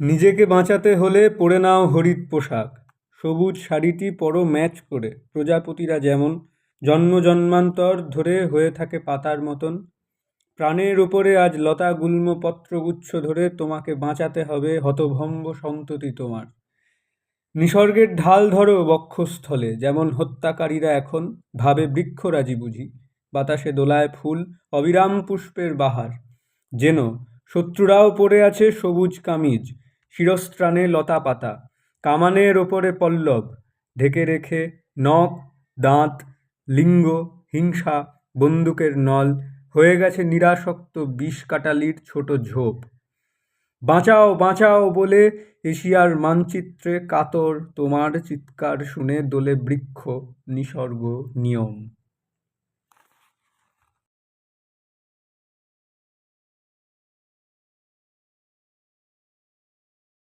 নিজেকে বাঁচাতে হলে পরে নাও হরিৎ পোশাক। সবুজ শাড়িটি পরো ম্যাচ করে। প্রজাপতিরা যেমন জন্ম জন্মান্তর ধরে হয়ে থাকে পাতার মতন, প্রাণের ওপরে আজ লতা গুল্ম পত্রগুচ্ছ ধরে তোমাকে বাঁচাতে হবে হতভম্ব সন্ততি তোমার। নিসর্গের ঢাল ধরো বক্ষস্থলে, যেমন হত্যাকারীরা এখন ভাবে বৃক্ষরাজি বুঝি। বাতাসে দোলায় ফুল, অবিরাম পুষ্পের বাহার। যেন শত্রুরাও পড়ে আছে সবুজ কামিজ শিরস্ত্রাণে লতা পাতা, কামানের ওপরে পল্লব, ঢেকে রেখে নখ, দাঁত, লিঙ্গ, হিংসা, বন্দুকের নল, হয়ে গেছে নিরাসক্ত বিষকাটালির ছোট ঝোপ। বাঁচাও বাঁচাও বলে এশিয়ার মানচিত্রে কাতর তোমার চিৎকার শুনে দোলে বৃক্ষ, নিসর্গ, নিয়ম।